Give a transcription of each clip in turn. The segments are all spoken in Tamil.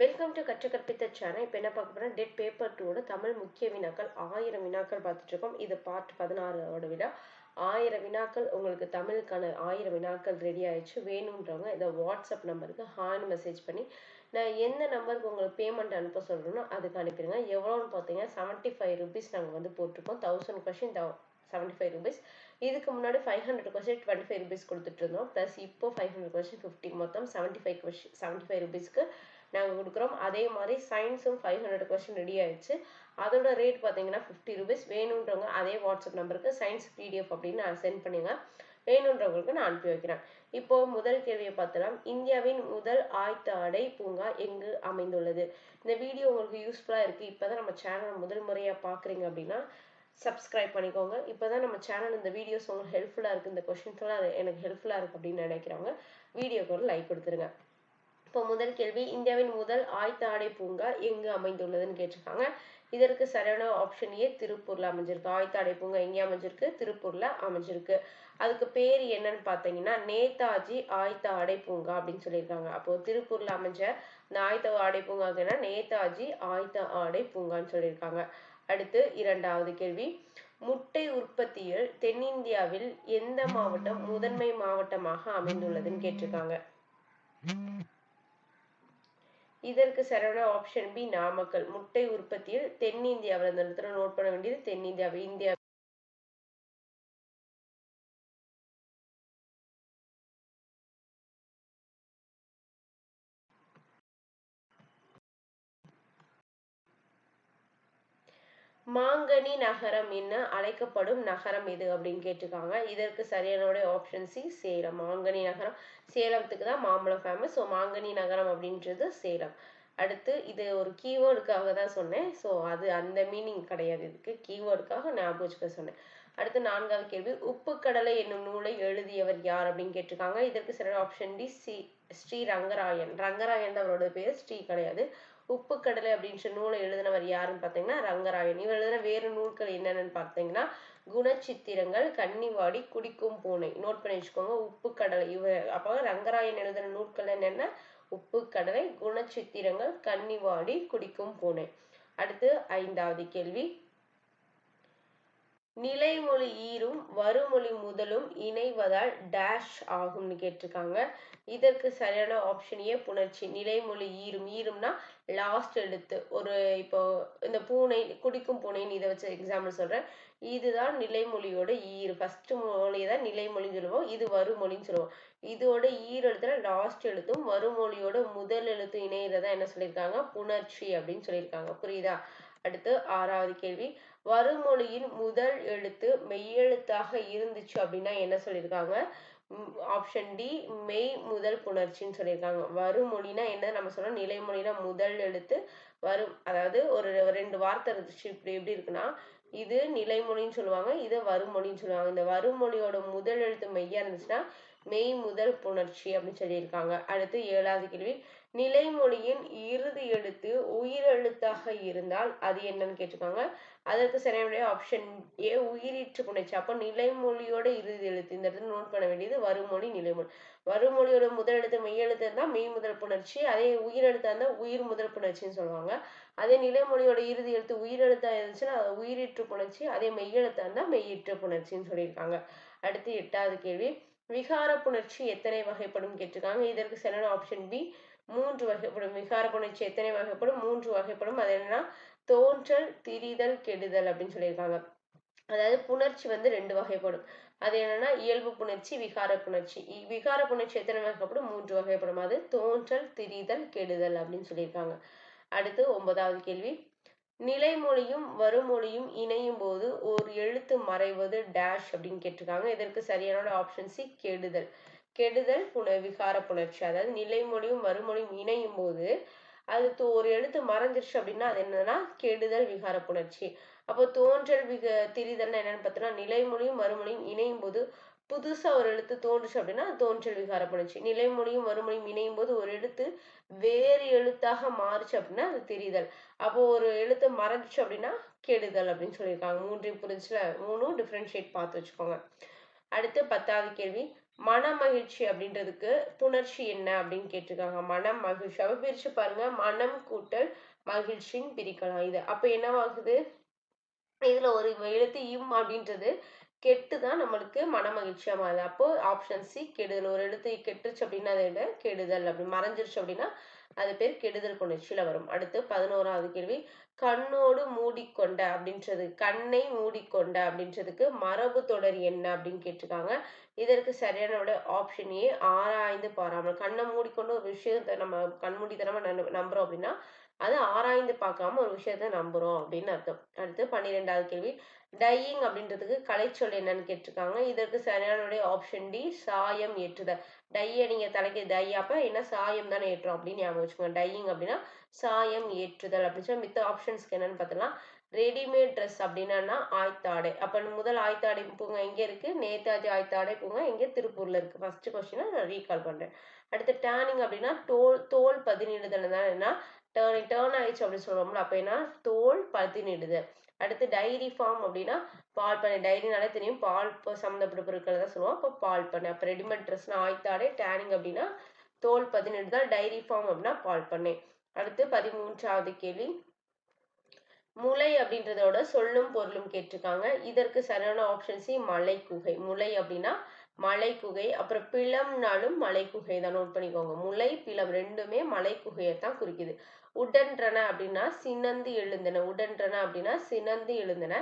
வெல்கம் டு கற்று கற்பித்த சேனல் இப்போ என்ன பார்க்க போறோம்? டெட் பேப்பர் டூவோட தமிழ் முக்கிய வினாக்கள். ஆயிரம் வினாக்கள் பார்த்துட்டு இருக்கோம் இது பார்ட் பதினாறோட வினா. ஆயிரம் வினாக்கள் உங்களுக்கு தமிழுக்கான ஆயிரம் வினாக்கள் ரெடி ஆயிடுச்சு. வேணுன்றவங்க இதை வாட்ஸ்அப் நம்பருக்கு ஹான்னு மெசேஜ் பண்ணி நான் எந்த நம்பருக்கு உங்களுக்கு பேமெண்ட் அனுப்ப சொல்கிறேனோ அதுக்கு அனுப்பிடுங்க. எவ்வளோன்னு பார்த்தீங்கன்னா செவன்ட்டி ஃபைவ் ருபீஸ் நாங்கள் வந்து போட்டிருக்கோம். Thousand question seventy five rupees இதுக்கு முன்னாடி five hundred question twenty five rupees கொடுத்துட்டு இருந்தோம். ப்ளஸ் இப்போ ஃபைவ் ஹண்ட்ரட் கொஸ்டின் ஃபிஃப்டி மொத்தம் seventy five question seventy five ருபீஸ்க்கு நாங்கள் கொடுக்குறோம். அதே மாதிரி சயின்ஸும் ஃபைவ் ஹண்ட்ரட் கொஸ்டின் ரெடி ஆயிடுச்சு. அதோட ரேட் பார்த்தீங்கன்னா ஃபிஃப்டி ருபீஸ் வேணுன்றவங்க அதே வாட்ஸ்அப் நம்பருக்கு சயின்ஸ் பிடிஎஃப் அப்படின்னு நான் சென்ட் பண்ணுங்க வேணுன்றவங்களுக்கு நான் அனுப்பி வைக்கிறேன். இப்போ முதல் கேள்வியை பார்த்தலாம் இந்தியாவின் முதல் ஆயத்த ஆடை பூங்கா எங்கு அமைந்துள்ளது? இந்த வீடியோ உங்களுக்கு யூஸ்ஃபுல்லாக இருக்குது இப்போ தான் நம்ம சேனல் முதல் முறையாக பார்க்குறீங்க அப்படின்னா சப்ஸ்கிரைப் பண்ணிக்கோங்க. இப்போ தான் நம்ம சேனல் இந்த வீடியோஸ் உங்களுக்கு ஹெல்ப்ஃபுல்லாக இருக்குது இந்த கொஷின்ஸ்லாம் எனக்கு ஹெல்ப்ஃபுல்லாக இருக்குது அப்படின்னு நினைக்கிறவங்க வீடியோக்கு ஒரு லைக் கொடுத்துருங்க. இப்போ முதல் கேள்வி இந்தியாவின் முதல் ஆயத்த ஆடை பூங்கா எங்கு அமைந்துள்ளதுன்னு கேட்டிருக்காங்க. இதற்கு சரியான ஆப்ஷன் ஏ திருப்பூர்ல அமைஞ்சிருக்கு. ஆயத்த ஆடை பூங்கா எங்கே அமைஞ்சிருக்கு? திருப்பூர்ல அமைஞ்சிருக்கு. அதுக்கு பேர் என்னன்னு பார்த்தீங்கன்னா நேதாஜி ஆயத்த ஆடை பூங்கா அப்படின்னு சொல்லியிருக்காங்க. அப்போ திருப்பூர்ல அமைஞ்ச இந்த ஆயத்த ஆடை பூங்காக்குன்னா நேதாஜி ஆயத்த ஆடை பூங்கான்னு சொல்லியிருக்காங்க. அடுத்து இரண்டாவது கேள்வி. முட்டை உற்பத்தியில் தென்னிந்தியாவில் எந்த மாவட்டம் முதன்மை மாவட்டமாக அமைந்துள்ளதுன்னு கேட்டிருக்காங்க. இதற்கு சரியான ஆப்ஷன் பி நாமக்கல். முட்டை உற்பத்தியில் தென்னிந்தியாவில் இந்த இடத்துல நோட் பண்ண வேண்டியது தென்னிந்தியாவில் இந்தியா மாங்கனி நகரம் என்ன? அழைக்கப்படும் நகரம் எது? அப்படின்னு கேட்டிருக்காங்க. இதற்கு சரியான ஆப்ஷன் சி சேலம். மாங்கனி நகரம். சேலத்துக்கு தான் மாம்பழம் ஃபேமஸ் ஸோ மாங்கனி நகரம் அப்படின்றது சேலம். அடுத்து இது ஒரு கீவேர்டுக்காக தான் சொன்னேன். ஸோ அது அந்த மீனிங் கிடையாது. இதுக்கு கீவேர்டுக்காக ஞாபகம் வச்சுக்க சொன்னேன். அடுத்து நான்காவது கேள்வி. உப்பு கடலை என்னும் நூலை எழுதியவர் யார் அப்படின்னு கேட்டிருக்காங்க. இதற்கு சரியான option D C Sri Rangarayan. Rangarayan அவரோட பேர். ஸ்ரீ கிடையாது. உப்பு கடலை அப்படின்ற நூலை எழுதினவர் யாருன்னு பார்த்தீங்கன்னா ரங்கராயன். இவர் எழுதின வேறு நூல்கள் என்னென்னு பார்த்தீங்கன்னா குணச்சித்திரங்கள் கன்னிவாடி குடிக்கும் பூனை. நோட் பண்ணி வச்சுக்கோங்க உப்பு கடலை இவர் அப்போ ரங்கராயன் எழுதின நூல்கள் என்னென்ன? உப்பு கடலை குணச்சித்திரங்கள் கன்னிவாடி குடிக்கும் பூனை. அடுத்து ஐந்தாவது கேள்வி. நிலைமொழி ஈரும் வருமொழி முதலும் இணைவதால் டேஷ் ஆகும்னு கேட்டிருக்காங்க. இதற்கு சரியான ஆப்ஷனையே புணர்ச்சி. நிலைமொழி ஈரும் ஈரும்னா லாஸ்ட் எழுத்து. ஒரு இப்போ இந்த பூனை குடிக்கும் பூனைன்னு இதை வச்சு எக்ஸாம்பிள் சொல்றேன். இதுதான் நிலைமொழியோட ஈர். ஃபர்ஸ்ட் மொழி தான் நிலைமொழின்னு சொல்லுவோம். இது வருமொழின்னு சொல்லுவோம். இதோட ஈர் எழுத்துல லாஸ்ட் எழுத்தும் வருமொழியோட முதல் எழுத்து இணையிறதா என்ன சொல்லியிருக்காங்க? புணர்ச்சி அப்படின்னு சொல்லியிருக்காங்க. புரியுதா? அடுத்து ஆறாவது கேள்வி. வருமொழியின் முதல் எழுத்து மெய்யெழுத்தாக இருந்துச்சு அப்படின்னா என்ன சொல்லியிருக்காங்க? ஆப்ஷன் டி மெய் முதல் புணர்ச்சின்னு சொல்லியிருக்காங்க. வருமொழினா என்ன நம்ம சொல்றோம் நிலைமொழினா முதல் எழுத்து வரும். அதாவது ஒரு ரெண்டு வார்த்தை இருந்துச்சு. இப்படி எப்படி இருக்குன்னா இது நிலைமொழின்னு சொல்லுவாங்க இது வருமொழின்னு சொல்லுவாங்க. இந்த வருமொழியோட முதல் எழுத்து மெய்யா இருந்துச்சுன்னா மெய் முதல் புணர்ச்சி அப்படின்னு சொல்லியிருக்காங்க. அடுத்து ஏழாவது கேள்வி. நிலைமொழியின் இறுதி எழுத்து உயிரெழுத்தாக இருந்தால் அது என்னன்னு கேட்டிருக்காங்க. அதற்கு சரியான ஆப்ஷன் ஏ உயிரீற்று புணர்ச்சி அப்போ நிலைமொழியோட இறுதி எழுத்து. இந்த இடத்துல நோட் பண்ண வேண்டியது வருமொழி நிலைமொழி. வருமொழியோட முதல் எழுத்து மெய்யெழுத்து இருந்தால் மெய் முதல் புணர்ச்சி. அதே உயிரெழுத்தா இருந்தால் உயிர் முதல் புணர்ச்சின்னு சொல்லுவாங்க. அதே நிலைமொழியோட இறுதி எழுத்து உயிரெழுத்தா இருந்துச்சுன்னா அது உயிரீற்று புணர்ச்சி. அதே மெய்யெழுத்தா இருந்தால் மெய்யீற்று புணர்ச்சின்னு சொல்லியிருக்காங்க. அடுத்து எட்டாவது கேள்வி. விகார புணர்ச்சி எத்தனை வகைப்படும் கேட்டிருக்காங்க. இதற்கு சரியான ஆப்ஷன் பி மூன்று வகைப்படும் விகார புணர்ச்சி எத்தனை வகைப்படும் மூன்று வகைப்படும் அது என்னன்னா தோன்றல் திரிதல் கெடுதல் அப்படின்னு சொல்லியிருக்காங்க. அதாவது புணர்ச்சி வந்து ரெண்டு வகைப்படும். அது என்னன்னா இயல்பு புணர்ச்சி விகார புணர்ச்சி. விகார புணர்ச்சி எத்தனை வகைப்படும் மூன்று வகைப்படும். அது தோன்றல் திரிதல் கெடுதல் அப்படின்னு சொல்லியிருக்காங்க. அடுத்து ஒன்பதாவது கேள்வி. நிலைமொழியும் வருமொழியும் இணையும் போது ஒரு எழுத்து மறைவது டேஷ் அப்படின்னு கேட்டிருக்காங்க. இதற்கு சரியான ஆப்ஷன் சி கெடுதல். கெடுதல் புன விகார புணர்ச்சி. அதாவது நிலைமொழியும் மறுமொழியும் இணையும் போது அது ஒரு எழுத்து மறைஞ்சிருச்சு அப்படின்னா அது என்னன்னா கெடுதல் விகார புணர்ச்சி. அப்போ தோன்றல் விக திரிதல்னா என்னன்னு பார்த்தோம்னா நிலைமொழியும் மறுமொழியும் இணையும் போது புதுசா ஒரு எழுத்து தோன்றுச்சு அப்படின்னா தோன்றல் விகார புணர்ச்சி. நிலைமொழியும் மறுமொழியும் இணையும் போது ஒரு எழுத்து வேறு எழுத்தாக மாறுச்சு அப்படின்னா அது திரிதல். அப்போ ஒரு எழுத்து மறைஞ்சிச்சு அப்படின்னா கெடுதல் அப்படின்னு சொல்லியிருக்காங்க. மூன்றையும் புரிஞ்சுல மூணும் டிஃப்ரென்ஷியேட் பார்த்து வச்சுக்கோங்க. அடுத்து பத்தாவது கேள்வி. மன மகிழ்ச்சி அப்படின்றதுக்கு புணர்ச்சி என்ன அப்படின்னு கேட்டிருக்காங்க. மனம் மகிழ்ச்சி. அப்ப பிரிச்சு பாருங்க. மனம் கூட்டல் மகிழ்ச்சின்னு பிரிக்கலாம் இது. அப்ப என்னவாகுது? இதுல ஒரு எழுத்து இம் அப்படின்றது கெட்டு தான் நம்மளுக்கு மன மகிழ்ச்சியா மாறுது. அப்போ ஆப்ஷன் சி கெடுதல். ஒரு எழுத்து கெட்டுருச்சு அப்படின்னா அதை விட கெடுதல் அப்படி. மறைஞ்சிருச்சு அப்படின்னா அது பேர் கெடுதல் புணர்ச்சியில வரும். அடுத்து பதினோராவது கேள்வி. கண்ணோடு மூடிக்கொண்ட அப்படின்றது கண்ணை மூடிக்கொண்ட அப்படின்றதுக்கு மரபு தொடர் என்ன அப்படின்னு கேட்டிருக்காங்க. இதற்கு சரியான ஆப்ஷனையே ஆப்ஷன் ஏ ஆராய்ந்து பாராமல். கண்ணை மூடிக்கொண்டு ஒரு விஷயத்தை நம்ம கண்மூடித்தனமா நம்புறோம் அப்படின்னா அது ஆராய்ந்து பார்க்காம ஒரு விஷயத்த நம்புறோம் அப்படின்னு அர்த்தம். அடுத்து பன்னிரெண்டாவது கேள்வி. டையிங் அப்படின்றதுக்கு கலைச்சொல் என்னன்னு கேட்டிருக்காங்க. இதற்கு சரியான ஆப்ஷன் டி சாயம் ஏற்றுதல். டையை நீங்க தலைக்கு டை அப்போ என்ன சாயம் தானே ஏற்றுறோம் அப்படின்னு ஞாபகம் வச்சுக்கோங்க. டையிங் அப்படின்னா சாயம் ஏற்றுதல் அப்படின்னு சொல்லி மித்த ஆப்ஷன்ஸ்க்கு என்னன்னு பார்த்தலாம் ரெடிமேட் ட்ரெஸ் அப்படின்னா ஆய்த்தாடை. அப்போ முதல் ஆய்த்தாடை பூங்க எங்கே இருக்கு? நேதாஜி ஆய்த்தாடை பூங்க எங்கே திருப்பூரில் இருக்கு. ஃபர்ஸ்ட் கொஸ்டினை நான் ரீகால் பண்ணுறேன் அடுத்து டேனிங் அப்படின்னா தோல் தோல் பதினிடுதல் தான் என்ன? டேர்னிங் டேர்ன் ஆயிடுச்சு அப்படின்னு சொல்லுவோம்ல அப்போ என்ன? தோல் பதினிடுதல். அடுத்து டைரி ஃபார்ம் அப்படின்னா பால் பண்ணை. டைரினாலே தெரியும். பால் சம்மந்தப்பட்ட பொருட்களை தான் சொல்லுவோம். அப்போ பால் பண்ணை. அப்போ ரெடிமேட் ட்ரெஸ்னா ஆய்த்தாடை டேனிங் அப்படின்னா தோல் பதினெட்டு தான் டைரி ஃபார்ம் அப்படின்னா பால் பண்ணை. அடுத்து பதிமூன்றாவது கேள்வி. முளை அப்படின்றதோட சொல்லும் பொருளும் கேட்டிருக்காங்க. இதற்கு சரியான ஆப்ஷன் சி மலை குகை முளை அப்படின்னா மலை குகை அப்புறம் பிளம்னாலும் மலை குகை தான் நோட் பண்ணிக்கோங்க. முளை பிளம் ரெண்டுமே மலை தான் குறிக்குது. உடன்றன அப்படின்னா சினந்து எழுந்தன. உடன்றன அப்படின்னா சினந்து எழுந்தன.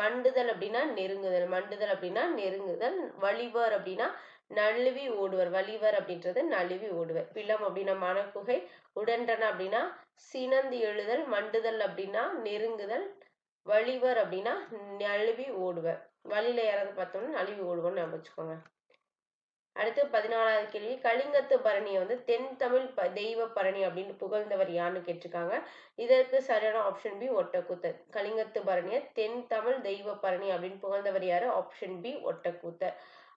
மண்டுதல் அப்படின்னா நெருங்குதல். மண்டுதல் அப்படின்னா நெருங்குதல். வழிவர் அப்படின்னா நழுவி ஓடுவர். வழிவர் அப்படின்றது நழுவி ஓடுவர். பிளம் அப்படின்னா மனக்குகை உடன்றன அப்படின்னா சினந்து எழுதல். மண்டுதல் அப்படின்னா நெருங்குதல். வழிவர் அப்படின்னா நழுவி ஓடுவர். வழியில யாராவது பார்த்தோம்னா நழுவி ஓடுவோம்னு வச்சுக்கோங்க. அடுத்து பதினாலாவது கேள்வி. கலிங்கத்து பரணியை வந்து தென் தமிழ் ப தெய்வ பரணி அப்படின்னு புகழ்ந்தவர் யாருன்னு கேட்டிருக்காங்க. இதற்கு சரியான ஆப்ஷன் பி ஒட்டக்கூத்தர். கலிங்கத்து பரணியை தென் தமிழ் தெய்வ பரணி அப்படின்னு புகழ்ந்தவர் யாரு? Option B Ottakoothar.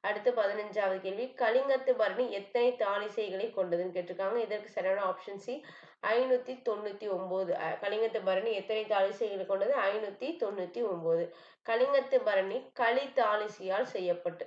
அடுத்து பதினஞ்சாவது கேள்வி. கலிங்கத்து பரணி எத்தனை தாளிசைகளை கொண்டதுன்னு கேட்டிருக்காங்க. இதற்கு சரியான ஆப்ஷன் சி ஐநூத்தி தொண்ணூத்தி ஒன்பது. கலிங்கத்து பரணி எத்தனை தாலிசைகளை கொண்டது? ஐநூத்தி தொண்ணூத்தி ஒன்பது. கலிங்கத்து பரணி களி தாலிசியால் செய்யப்பட்டு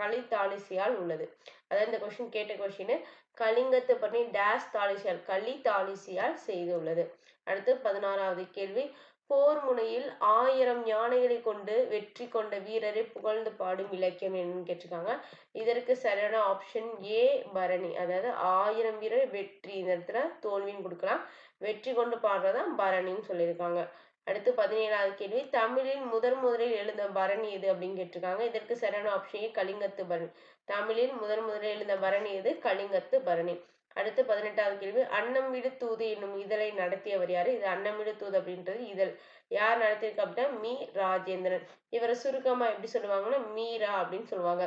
களி தாலிசியால் உள்ளது. அதாவது இந்த கொஸ்டின் கேட்ட கொஸ்டின் கலிங்கத்து பரணி டேஸ் தாலிசியால் களி தாலிசியால் செய்துள்ளது. அடுத்து பதினாறாவது கேள்வி. போர் முனையில் ஆயிரம் யானைகளை கொண்டு வெற்றி கொண்ட வீரரை புகழ்ந்து பாடும் இலக்கியம் என்னன்னு கேட்டிருக்காங்க. இதற்கு சரியான ஆப்ஷன் ஏ பரணி. அதாவது ஆயிரம் வீரர் வெற்றி இந்த இடத்துல தோல்வின்னு கொடுக்கலாம். வெற்றி கொண்டு பாடுறதான் பரணின்னு சொல்லியிருக்காங்க. அடுத்து பதினேழாவது கேள்வி. தமிழில் முதன் முதலில் எழுந்த பரணி எது அப்படின்னு கேட்டிருக்காங்க. இதற்கு சரியான ஆப்ஷன் ஏ கலிங்கத்து பரணி. தமிழில் முதன் முதலில் எழுந்த பரணி எது? கலிங்கத்து பரணி. அடுத்து பதினெட்டாவது கேள்வி. அன்னமிடு தூது என்னும் இதழை நடத்தியவர் யாரு? இது அன்னமிடு தூது அப்படின்றது இதழ். யார் நடத்தியிருக்கா அப்படின்னா மீ. ராஜேந்திரன். இவரை சுருக்கமா எப்படி சொல்லுவாங்கன்னா மீரா அப்படின்னு சொல்லுவாங்க.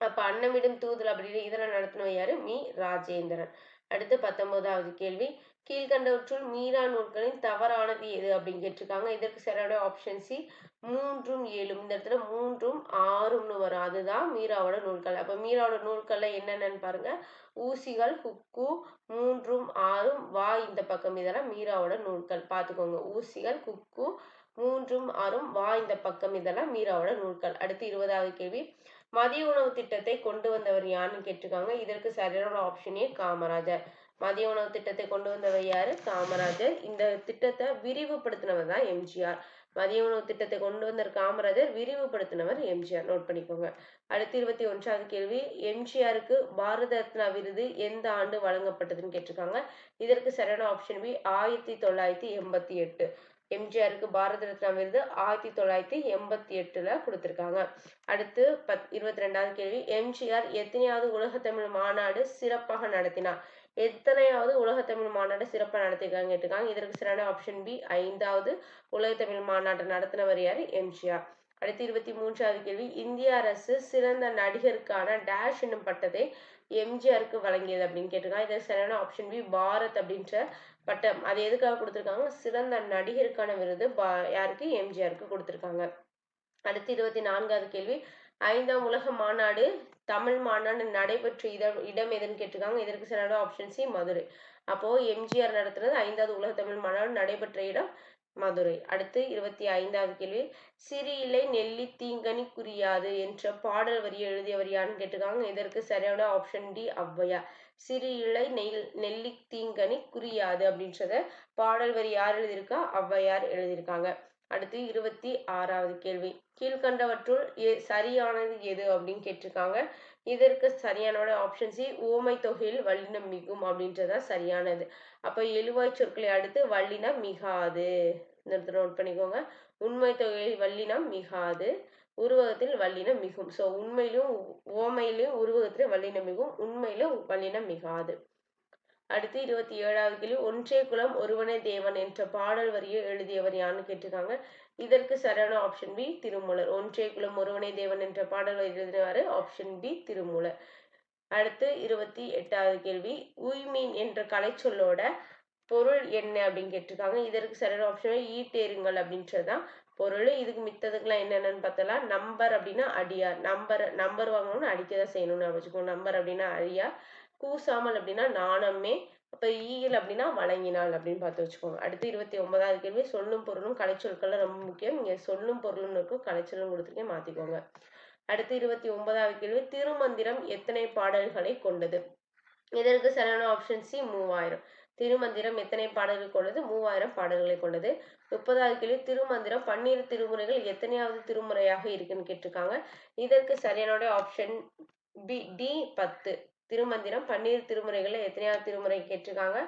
அப்ப அன்னமிடும் தூதல் அப்படின்னு இதெல்லாம் நடத்தினவர் யாரு? மீ. ராஜேந்திரன். அடுத்து பத்தொன்பதாவது கேள்வி. கீழ்கண்டவற்றுள் மீரா நூல்களின் தவறானது எது அப்படின்னு கேட்டிருக்காங்க. இதற்கு சரியான ஆப்ஷன் சி மூன்றும் ஏழும். இந்த இடத்துல மூன்றும் ஆறும்னு வரும். அதுதான் மீராவோட நூல்கள். அப்ப மீராவோட நூல்கள்ல என்னென்னன்னு பாருங்க. ஊசிகள் குக்கு மூன்றும் ஆறும் வா இந்த பக்கம். இதெல்லாம் மீராவோட நூல்கள். பார்த்துக்கோங்க. ஊசிகள் குக்கு மூன்றும் ஆறும் வா இந்த பக்கம். இதெல்லாம் மீராவோட நூல்கள். அடுத்து இருபதாவது கேள்வி. மதிய உணவு திட்டத்தை கொண்டு வந்தவர் யாருன்னு கேட்டிருக்காங்க. இதற்கு சரியான ஆப்ஷனே காமராஜர். மதிய உணவு திட்டத்தை கொண்டு வந்தவர் யாரு? காமராஜர். இந்த திட்டத்தை விரிவுபடுத்தினவர் தான் எம்ஜிஆர். மதிய உணவு திட்டத்தை கொண்டு வந்த காமராஜர் விரிவுபடுத்தினவர் எம்ஜிஆர். நோட் பண்ணிக்கோங்க. அடுத்து இருபத்தி ஒன்றாவது கேள்வி. எம்ஜிஆருக்கு பாரத ரத்னா விருது எந்த ஆண்டு வழங்கப்பட்டதுன்னு கேட்டிருக்காங்க. இதற்கு சரியான ஆப்ஷன் பி ஆயிரத்தி தொள்ளாயிரத்தி எண்பத்தி எட்டு. எம்ஜிஆருக்கு பாரத ரத்னா விருது ஆயிரத்தி தொள்ளாயிரத்தி எண்பத்தி எட்டுல கொடுத்திருக்காங்க. அடுத்து பத் இருபத்தி ரெண்டாவது கேள்வி. எம்ஜிஆர் எத்தனையாவது உலகத்தமிழ் மாநாடு சிறப்பாக நடத்தினார்? எத்தனையாவது உலகத்தமிழ் மாநாடு சிறப்பாக நடத்திருக்காங்க கேட்டிருக்காங்க. இதற்கு சரியான ஆப்ஷன் பி ஐந்தாவது உலகத்தமிழ் மாநாட்டை நடத்தினவர் யார்? எம்ஜிஆர். அடுத்து இருபத்தி மூன்றாவது கேள்வி. இந்திய அரசு சிறந்த நடிகருக்கான டேஷ் என்னும் பட்டத்தை எம்ஜிஆருக்கு வழங்கியது அப்படின்னு கேட்டிருக்காங்க. இதற்கு சரியான ஆப்ஷன் பி பாரத் அப்படின்ற பட்டம் அது எதுக்காக கொடுத்துருக்காங்க? சிறந்த நடிகருக்கான விருது பா யாருக்கு? எம்ஜிஆருக்கு கொடுத்துருக்காங்க. அடுத்து இருபத்தி நான்காவது கேள்வி. ஐந்தாம் உலக மாநாடு தமிழ் மாநாடு நடைபெற்ற இடம் இடம் எதுன்னு கேட்டிருக்காங்க. இதற்கு சரியான ஆப்ஷன் சி மதுரை. அப்போ எம்ஜிஆர் நடத்துறது ஐந்தாவது உலக தமிழ் மாநாடு நடைபெற்ற இடம் மதுரை. அடுத்து இருபத்தி ஐந்தாவது கேள்வி. சிறு இலை நெல்லி தீங்கனி குறியாது என்ற பாடல் வரியை எழுதியவர் யாருன்னு கேட்டிருக்காங்க. இதற்கு சரியான ஆப்ஷன் டி ஔவையா சிறு இலை நெல் நெல்லி தீங்கனி குறியாது அப்படின்றத பாடல் வரி யார் எழுதியிருக்கா? ஔவையார் எழுதியிருக்காங்க. அடுத்து இருபத்தி ஆறாவது கேள்வி. கீழ்கண்டவற்றுள் எ சரியானது எது அப்படின்னு கேட்டிருக்காங்க. இதற்கு சரியான ஆப்ஷன் சி ஓமை தொகையில் வல்லினம் மிகும் அப்படின்றதா சரியானது. அப்ப எழுவாய் சொற்களை அடுத்து வல்லினம் மிகாது. இந்த நோட் பண்ணிக்கோங்க. உண்மை தொகையில் வல்லினம் மிகாது. உருவகத்தில் வல்லினம் மிகும். ஸோ உண்மையிலும் ஓமையிலும் உருவகத்தில் வல்லினம் மிகும் உண்மையிலும் வல்லினம் மிகாது. அடுத்து இருபத்தி ஏழாவது கேள்வி. ஒன்றே குலம் ஒருவனே தேவன் என்ற பாடல் வரியை எழுதியவர் யாருன்னு கேட்டிருக்காங்க. இதற்கு சரியான ஆப்ஷன் பி திருமூலர். ஒன்றே குலம் ஒருவனே தேவன் என்ற பாடல் வரி எழுதினவாறு ஆப்ஷன் பி திருமூலர். அடுத்து இருபத்தி எட்டாவது கேள்வி. உய்மீன் என்ற கலைச்சொல்லோட பொருள் என்ன அப்படின்னு கேட்டிருக்காங்க. இதற்கு சரியான ஆப்ஷன் ஈட்டேருங்கள் அப்படின்றதுதான். பொருள் இதுக்கு மித்ததுக்கெல்லாம் என்னென்னு பார்த்தலாம் நம்பர் அப்படின்னா அடியார் நம்பர் நம்பர் வாங்கணும்னு அடிக்க தான் செய்யணும்னு வச்சுக்கோங்க. நம்பர் அப்படின்னா அடியார் கூசாமல் அப்படின்னா நாணமே. அப்போ ஈயில் அப்படின்னா வழங்கினாள் அப்படின்னு பார்த்து வச்சுக்கோங்க. அடுத்து இருபத்தி ஒன்பதாவது கேள்வி. சொல்லும் பொருளும் கலைச்சொற்கள்லாம் ரொம்ப முக்கியம். நீங்கள் சொல்லும் பொருளும் இருக்கும் கலைச்சொல்லும் கொடுத்துருக்கேன் மாற்றிக்கோங்க அடுத்து இருபத்தி ஒன்பதாவது கேள்வி. திருமந்திரம் எத்தனை பாடல்களை கொண்டது? இதற்கு சரியான ஆப்ஷன் சி மூவாயிரம். திருமந்திரம் எத்தனை பாடல்கள் கொண்டது? மூவாயிரம் பாடல்களை கொண்டது. முப்பதாவது கேள்வி திருமந்திரம் பன்னிரு திருமுறைகள் எத்தனையாவது திருமுறையாக இருக்குன்னு கேட்டிருக்காங்க. இதற்கு சரியான ஆப்ஷன் பி டி பத்து. திருமந்திரம் பன்னிரு திருமுறைகளில் எத்தனையாவது திருமுறை கேட்டிருக்காங்க?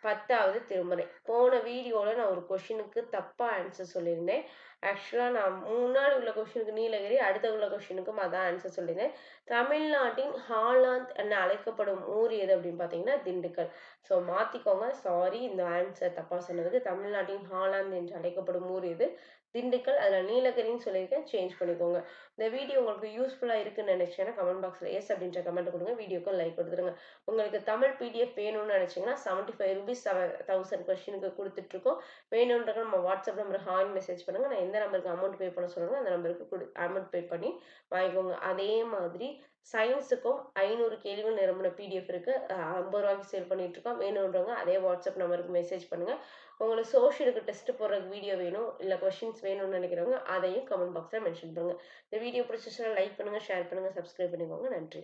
பத்தாவது திருமுறை. போன வீடியோவில் நான் ஒரு கொஷினுக்கு தப்பாக ஆன்சர் சொல்லியிருந்தேன். ஆக்சுவலாக நான் முன்னாடி உள்ள கொஷினுக்கு நீலகிரி அடுத்த உள்ள கொஷினுக்கும் அதான் ஆன்சர் சொல்லியிருந்தேன் தமிழ்நாட்டின் ஹாலாந்த் என அழைக்கப்படும் ஊர் எது அப்படின்னு பார்த்தீங்கன்னா திண்டுக்கல். ஸோ மாற்றிக்கோங்க சாரி இந்த ஆன்சர் தப்பாக சொன்னதுக்கு. தமிழ்நாட்டின் ஹாலாந்து என்று அழைக்கப்படும் ஊர் எது? திண்டுக்கல். அதில் நீலகிரின்னு சொல்லியிருக்கேன். சேஞ்ச் பண்ணிக்கோங்க. இந்த வீடியோ உங்களுக்கு யூஸ்ஃபுல்லாக இருக்குன்னு நினச்சிங்கன்னா கமெண்ட் பாக்ஸில் எஸ் அப்படின்ற கமெண்ட் கொடுங்க. வீடியோக்கு லைக் கொடுத்துருங்க. உங்களுக்கு தமிழ் பிடிஎஃப் வேணும்னு நினச்சிங்கன்னா seventy five rupees seven thousand கொஸ்டினுக்கு கொடுத்துட்ருக்கோம் வேணுன்றக்க நம்ம வாட்ஸ்அப் நம்பர் ஹாய் மெசேஜ் பண்ணுங்கள் நான் எந்த நம்பருக்கு அமௌண்ட் பே பண்ண சொல்லுங்கள் அந்த நம்பருக்கு கொடு அமௌண்ட் பே பண்ணி வாங்கிக்கோங்க. அதே மாதிரி சயின்ஸுக்கும் ஐநூறு கேள்விகள் நிரம்பின பிடிஎஃப் இருக்குது ஐம்பது ரூபாய்க்கு சேல் பண்ணிட்டு இருக்கோம். வேணுன்றவங்க அதே வாட்ஸ்அப் நம்பருக்கு மெசேஜ் பண்ணுங்கள் உங்களுக்கு சோஷியலுக்கு டெஸ்ட் போடுறதுக்கு வீடியோ வேணும் இல்லை கொஷின்ஸ் வேணும்னு நினைக்கிறவங்க அதையும் கமெண்ட் பாக்ஸில் மென்ஷன் பண்ணுங்கள் இந்த வீடியோ பிடிச்சிச்சுன்னா லைக் பண்ணுங்கள் ஷேர் பண்ணுங்கள் சப்ஸ்கிரைப் பண்ணிக்கோங்க. நன்றி.